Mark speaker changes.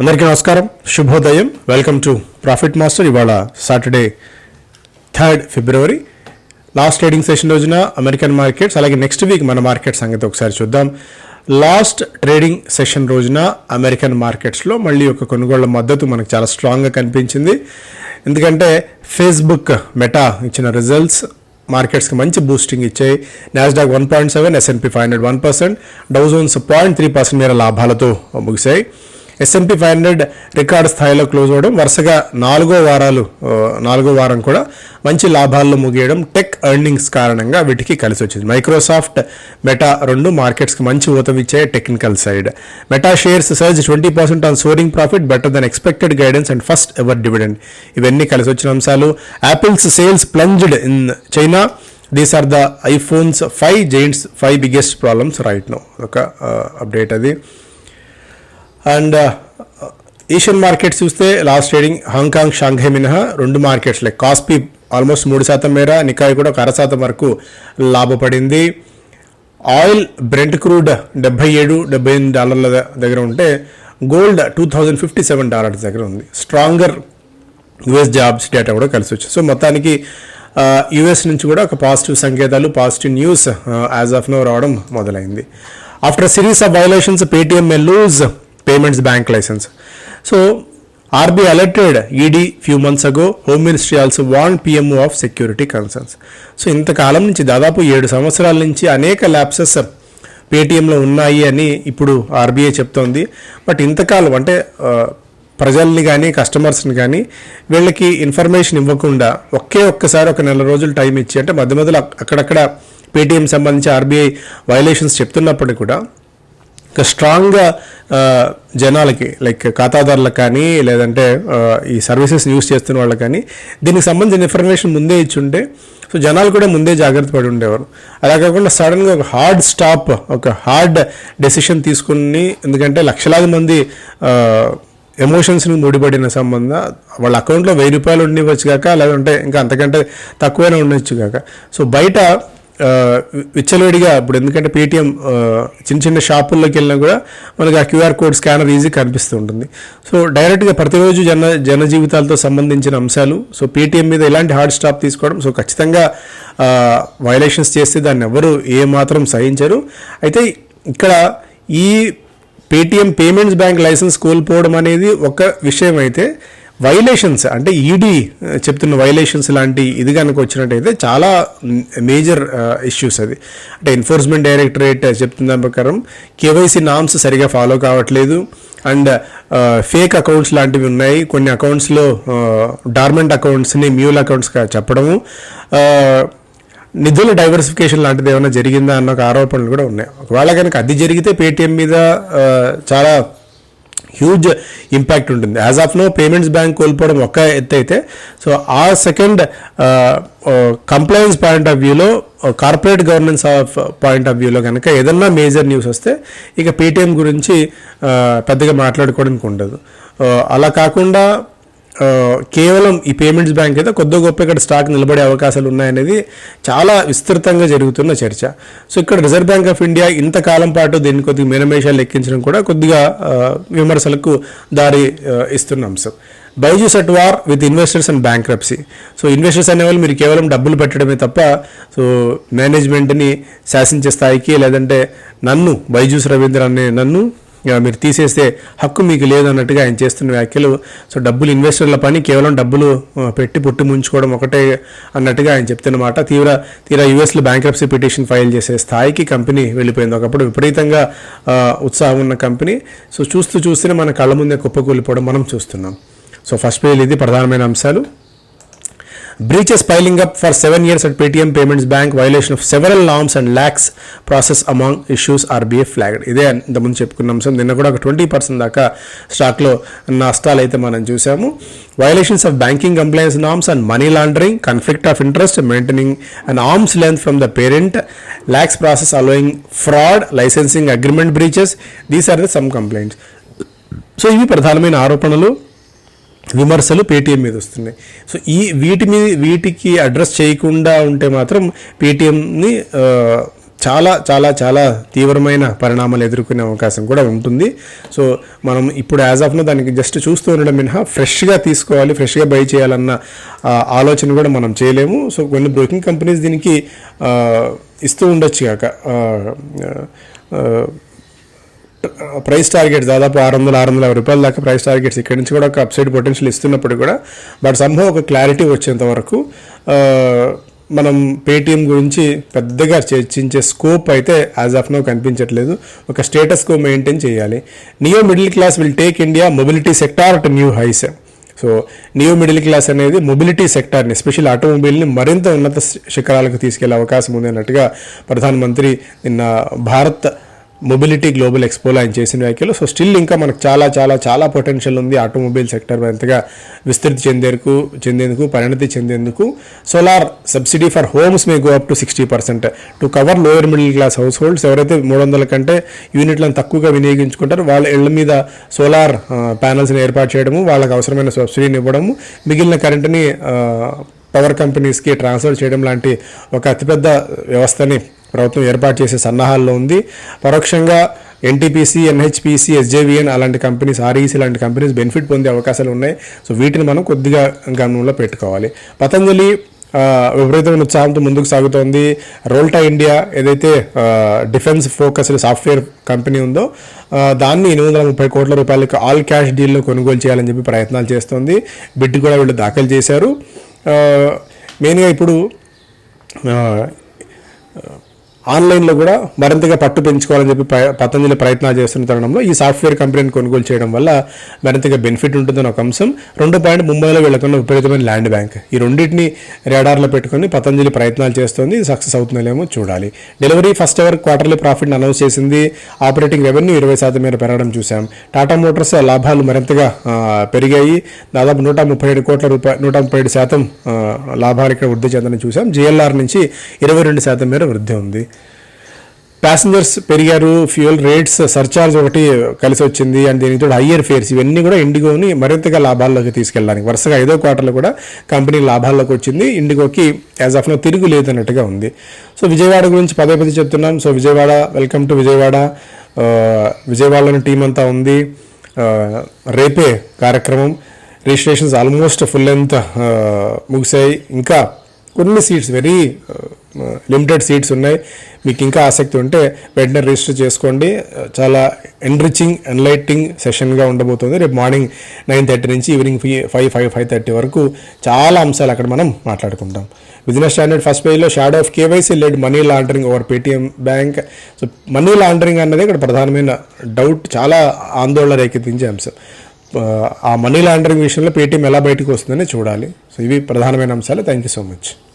Speaker 1: అందరికీ నమస్కారం. శుభోదయం. వెల్కమ్ టు ప్రాఫిట్ మాస్టర్ ఇవాళ Saturday third February last trading session రోజున అమెరికన్ మార్కెట్స్ అలాగే నెక్స్ట్ వీక్ మన మార్కెట్ సంగతి ఒకసారి చూద్దాం. లాస్ట్ ట్రేడింగ్ సెషన్ రోజున అమెరికన్ మార్కెట్స్లో మళ్ళీ ఒక కొనుగోళ్ళ మద్దతు మనకు చాలా స్ట్రాంగ్గా కనిపించింది. ఎందుకంటే ఫేస్బుక్ మెటా ఇచ్చిన రిజల్ట్స్ మార్కెట్స్కి మంచి బూస్టింగ్ ఇచ్చాయి. Nasdaq one point seven S and P five hundred one percent Dow Jones point three percent మేర లాభాలతో ముగిశాయి. S and P five hundred record స్థాయిలో క్లోజ్ అవ్వడం వరుసగా నాలుగో వారాలు నాలుగో వారం కూడా మంచి లాభాల్లో ముగియడం టెక్ ఎర్నింగ్స్ కారణంగా వీటికి కలిసి వచ్చింది. మైక్రోసాఫ్ట్ మెటా రెండు మార్కెట్స్కి మంచి ఊతమిచ్చాయి technical side Meta shares surge twenty percent on soaring profit better than expected guidance and first ever dividend ఇవన్నీ కలిసి వచ్చిన అంశాలు. Apple's sales plunged in China these are the iPhones five giants five biggest problems right now ఒక update అది. And uh, Asian markets చూస్తే last trading Hong Kong Shanghai మినహా రెండు markets like KOSPI almost మూడు శాతం మేర నికాయ్ కూడా ఒక అర శాతం వరకు లాభపడింది. ఆయిల్ బ్రెంట్ క్రూడ్ డెబ్బై ఏడు డెబ్బై ఎనిమిది డాలర్ల దగ్గర ఉంటే gold two thousand fifty seven dollars దగ్గర ఉంది. స్ట్రాంగర్ యుఎస్ జాబ్స్ డేటా కూడా కలిసి వచ్చింది సో మొత్తానికి uh, యుఎస్ నుంచి కూడా ఒక పాజిటివ్ సంకేతాలు positive news as of now రావడం మొదలైంది. After series of violations Paytm may lose payments bank licence. So RBI alerted ED few months ago home ministry also van PMO of security concerns. So ఇంతకాలం నుంచి దాదాపు ఏడు సంవత్సరాల నుంచి అనేక lapses పేటీఎంలో ఉన్నాయి అని ఇప్పుడు ఆర్బీఐ చెప్తోంది. బట్ ఇంతకాలం అంటే ప్రజల్ని కానీ కస్టమర్స్ని కానీ వీళ్ళకి ఇన్ఫర్మేషన్ ఇవ్వకుండా ఒకే ఒక్కసారి ఒక నెల రోజులు టైం ఇచ్చి అంటే మధ్య మధ్యలో అక్కడక్కడ పేటీఎం సంబంధించి ఆర్బీఐ వైలేషన్స్ చెప్తున్నప్పటికీ కూడా ఒక స్ట్రాంగ్గా జనాలకి లైక్ ఖాతాదారులకు కానీ లేదంటే ఈ సర్వీసెస్ యూస్ చేస్తున్న వాళ్ళకి కానీ దీనికి సంబంధించిన ఇన్ఫర్మేషన్ ముందే ఇచ్చుంటే సో జనాలు కూడా ముందే జాగ్రత్త పడి ఉండేవారు. అలా కాకుండా సడన్గా ఒక హార్డ్ స్టాప్ ఒక హార్డ్ డెసిషన్ తీసుకుని ఎందుకంటే లక్షలాది మంది ఎమోషన్స్ని ముడిపడిన సంబంధ వాళ్ళ అకౌంట్లో వెయ్యి రూపాయలు ఉండవచ్చు కాక లేదంటే ఇంకా అంతకంటే తక్కువైనా ఉండొచ్చు కాక. సో బయట విచ్చలవిడిగా ఇప్పుడు ఎందుకంటే పేటిఎం చిన్న చిన్న షాపుల్లోకి వెళ్ళినా కూడా మనకి ఆ క్యూఆర్ కోడ్ స్కానర్ ఈజీ కనిపిస్తూ ఉంటుంది. సో డైరెక్ట్గా ప్రతిరోజు జన జన జీవితాలతో సంబంధించిన అంశాలు సో పేటిఎం మీద ఎలాంటి హార్డ్ స్టాప్ తీసుకోవడం సో ఖచ్చితంగా వైలేషన్స్ చేస్తే దాన్ని ఎవరు ఏ మాత్రం సహించరు. అయితే ఇక్కడ ఈ పేటిఎం పేమెంట్స్ బ్యాంక్ లైసెన్స్ కోల్పోవడం అనేది ఒక విషయం అయితే వైలేషన్స్ అంటే ఈడీ uh, చెప్తున్న వైలేషన్స్ లాంటి ఇది కనుక వచ్చినట్టయితే చాలా మేజర్ ఇష్యూస్ uh, అది. అంటే ఎన్ఫోర్స్మెంట్ డైరెక్టరేట్ చెప్తున్న దాని ప్రకారం కేవైసీ నామ్స్ సరిగా ఫాలో కావట్లేదు. అండ్ ఫేక్ అకౌంట్స్ లాంటివి ఉన్నాయి. కొన్ని అకౌంట్స్లో డార్మెంట్ అకౌంట్స్ని మ్యూల్ అకౌంట్స్గా చెప్పడము. Uh, నిధుల డైవర్సిఫికేషన్ లాంటిది ఏమైనా జరిగిందా అన్న ఒక ఆరోపణలు కూడా ఉన్నాయి. ఒకవేళ కనుక అది జరిగితే పేటిఎం మీద చాలా హ్యూజ్ ఇంపాక్ట్ ఉంటుంది. As of now payments bank కోల్పోవడం ఒక్క ఎత్తు అయితే సో ఆ సెకండ్ కంప్లైన్స్ పాయింట్ ఆఫ్ వ్యూలో corporate governance of point of వ్యూలో కనుక ఏదన్నా మేజర్ న్యూస్ వస్తే ఇక పేటిఎం గురించి uh, పెద్దగా మాట్లాడుకోవడానికి ఉండదు. Uh, అలా కాకుండా కేవలం ఈ పేమెంట్స్ బ్యాంక్ అయితే కొద్ది గొప్ప ఇక్కడ స్టాక్ నిలబడే అవకాశాలు ఉన్నాయనేది చాలా విస్తృతంగా జరుగుతున్న చర్చ. సో ఇక్కడ రిజర్వ్ బ్యాంక్ ఆఫ్ ఇండియా ఇంతకాలం పాటు దీన్ని కొద్దిగా మినమేషాలు లెక్కించడం కూడా కొద్దిగా విమర్శలకు దారి ఇస్తున్న అంశం. Byju's at war with investors and bankruptcy so investors అనేవాళ్ళు మీరు కేవలం డబ్బులు పెట్టడమే తప్ప సో మేనేజ్మెంట్ని శాసించే స్థాయికి లేదంటే నన్ను బైజూస్ రవీంద్ర అనే నన్ను మీరు తీసేస్తే హక్కు మీకు లేదన్నట్టుగా ఆయన చేస్తున్న వ్యాఖ్యలు. సో డబ్బులు ఇన్వెస్టర్ల పని కేవలం డబ్బులు పెట్టి పుట్టి ముంచుకోవడం ఒకటే అన్నట్టుగా ఆయన చెప్తున్నమాట. తీవ్ర తీరా యూఎస్లో బ్యాంక్రప్సీ పిటిషన్ ఫైల్ చేసే స్థాయికి కంపెనీ వెళ్ళిపోయింది. ఒకప్పుడు విపరీతంగా ఉత్సాహం ఉన్న కంపెనీ. సో చూస్తూ చూస్తూనే మన కళ్ళ ముందే కుప్పకూలిపోవడం మనం చూస్తున్నాం. సో ఫస్ట్ పేజ్ ఇది ప్రధానమైన అంశాలు. Breaches piling up for seven years at Paytm Payments Bank, violation of several norms and lax process among issues RBI flagged. ఇదే ఇంతకుముందు చెప్పుకున్న అంశం. నిన్న కూడా ఒక ట్వంటీ పర్సెంట్ దాకా స్టాక్లో నష్టాలు అయితే మనం చూసాము violations of banking compliance norms and money laundering conflict of interest maintaining and arms length from the parent lax process allowing fraud licensing agreement breaches these are the some complaints so ఇవి ప్రధానమైన ఆరోపణలు. విమర్శలు Paytm మీద వస్తున్నాయి. So ఈ వీటి మీద వీటికి అడ్రస్ చేయకుండా ఉంటే మాత్రం పేటీఎంని చాలా చాలా చాలా తీవ్రమైన పరిణామాలు ఎదుర్కొనే అవకాశం కూడా ఉంటుంది. సో మనం ఇప్పుడు యాజ్ ఆఫ్ దానికి జస్ట్ చూస్తూ ఉండడం మినహా ఫ్రెష్గా తీసుకోవాలి ఫ్రెష్గా బై చేయాలన్న ఆలోచన కూడా మనం చేయలేము. సో కొన్ని బ్రోకింగ్ కంపెనీస్ దీనికి ఇస్తూ ఉండొచ్చు కాక ప్రైస్ టార్గెట్ దాదాపు ఆరు వందల ఆరు వందల రూపాయల దాకా ప్రైస్ టార్గెట్స్ ఇక్కడి నుంచి కూడా ఒక అప్సైడ్ పొటెన్షియల్ ఇస్తున్నప్పుడు కూడా బట్ సంభవం ఒక క్లారిటీ వచ్చేంత వరకు మనం పేటిఎం గురించి పెద్దగా చర్చించే స్కోప్ అయితే యాజ్ ఆఫ్ నో కనిపించట్లేదు. ఒక స్టేటస్ కో మెయింటైన్ చేయాలి. Neo middle class will take India mobility sector to new highs. So neo middle class అనేది మొబిలిటీ సెక్టార్ని ఎస్పెషల్ ఆటోమొబైల్ని మరింత ఉన్నత శిఖరాలకు తీసుకెళ్ళే అవకాశం ఉంది అన్నట్టుగా ప్రధానమంత్రి నిన్న భారత్ మొబిలిటీ గ్లోబల్ ఎక్స్పోలో ఆయన చేసిన వ్యాఖ్యలు. సో స్టిల్ ఇంకా మనకు చాలా చాలా చాలా పొటెన్షియల్ ఉంది ఆటోమొబైల్ సెక్టర్ ఎంతగా విస్తృతి చెందేందుకు చెందేందుకు పరిణతి చెందేందుకు. Solar subsidy for homes may go up to sixty percent to cover lower middle class households ఎవరైతే మూడు వందల కంటే యూనిట్లను తక్కువగా వినియోగించుకుంటారో వాళ్ళ ఇళ్ళ మీద సోలార్ ప్యానల్స్ని ఏర్పాటు చేయడము వాళ్ళకి అవసరమైన సబ్సిడీని ఇవ్వడము మిగిలిన కరెంటుని పవర్ కంపెనీస్కి ట్రాన్స్ఫర్ చేయడం లాంటి ఒక అతిపెద్ద వ్యవస్థని ప్రభుత్వం ఏర్పాటు చేసే సన్నాహాల్లో ఉంది. పరోక్షంగా ఎన్టీపీసీ ఎన్హెచ్పిసి ఎస్జేవిఎన్ అలాంటి కంపెనీస్ ఆర్ఈసీ లాంటి కంపెనీస్ బెనిఫిట్ పొందే అవకాశాలు ఉన్నాయి. సో వీటిని మనం కొద్దిగా గమనంలో పెట్టుకోవాలి. పతంజలి విపరీతమైన ఉత్సాహంతో ముందుకు సాగుతోంది. రోల్టా ఇండియా ఏదైతే డిఫెన్స్ ఫోకస్డ్ సాఫ్ట్వేర్ కంపెనీ ఉందో దాన్ని ఎనిమిది వందల ముప్పై కోట్ల రూపాయలకు ఆల్ క్యాష్ డీల్లో కొనుగోలు చేయాలని చెప్పి ప్రయత్నాలు చేస్తోంది. బిడ్ కూడా వీళ్ళు దాఖలు చేశారు. మెయిన్గా ఇప్పుడు ఆన్లైన్లో కూడా మరింతగా పట్టు పెంచుకోవాలని చెప్పి పతంజలి ప్రయత్నాలు చేస్తున్న తరుణంలో ఈ సాఫ్ట్వేర్ కంపెనీని కొనుగోలు చేయడం వల్ల మరింతగా బెనిఫిట్ ఉంటుందని ఒక అంశం. రెండో పాయింట్ ముంబైలో వీళ్ళకున్న విపరీతమైన ల్యాండ్ బ్యాంక్. ఈ రెండింటిని రేడార్లో పెట్టుకొని పతంజలి ప్రయత్నాలు చేస్తోంది. సక్సెస్ అవుతుందేమో చూడాలి. డెలివరీ ఫస్ట్ ఎవర్ క్వార్టర్లీ ప్రాఫిట్ని అనౌన్స్ చేసింది. ఆపరేటింగ్ రెవెన్యూ ఇరవై శాతం మేర పెరగడం చూసాం టాటా మోటార్స్ లాభాలు మరింతగా పెరిగాయి. దాదాపు నూట ముప్పై ఏడు కోట్ల రూపాయలు నూట ముప్పై ఏడు శాతం లాభాలు ఇక్కడ వృద్ధి చెందని చూసాం జిఎల్ఆర్ నుంచి ఇరవై రెండు శాతం మేర వృద్ధి ఉంది. ప్యాసింజర్స్ పెరిగారు ఫ్యూయల్ రేట్స్ సర్చార్జ్ ఒకటి కలిసి వచ్చింది అండ్ దీనికి తోడు హయ్యర్ ఫేర్స్ ఇవన్నీ కూడా ఇండిగోని మరింతగా లాభాల్లోకి తీసుకెళ్ళడానికి వరుసగా ఐదో క్వార్టర్లో కూడా కంపెనీ లాభాల్లోకి వచ్చింది. ఇండిగోకి యాజ్ ఆఫ్ నో తిరుగు లేదన్నట్టుగా ఉంది. సో విజయవాడ గురించి పదే పదే చెప్తున్నాం. So Vijayawada welcome to Vijayawada. Uh, విజయవాడలోని టీం అంతా ఉంది. Uh, రేపే కార్యక్రమం. రిజిస్ట్రేషన్స్ ఆల్మోస్ట్ ఫుల్ లెంత్ ముగిసాయి ఇంకా కొన్ని సీట్స్ వెరీ లిమిటెడ్ సీట్స్ ఉన్నాయి. మీకు ఇంకా ఆసక్తి ఉంటే వెంటనే రిజిస్టర్ చేసుకోండి. చాలా ఎన్రిచింగ్ ఎన్లైటింగ్ సెషన్గా ఉండబోతుంది. రేపు మార్నింగ్ నైన్ థర్టీ నుంచి evening five five five thirty వరకు చాలా అంశాలు అక్కడ మనం మాట్లాడుకుంటాం బిజినెస్ స్టాండర్డ్ ఫస్ట్ పేజ్లో shadow of KYC led money laundering over Paytm bank so money laundering అన్నది ఇక్కడ ప్రధానమైన డౌట్ చాలా ఆందోళన రేకెత్తించే అంశం. ఆ, ఆ మనీ లాండరింగ్ విషయంలో పేటీఎం ఎలా బయటకు వస్తుందని చూడాలి. సో ఇవి ప్రధానమైన అంశాలు. Thank you so much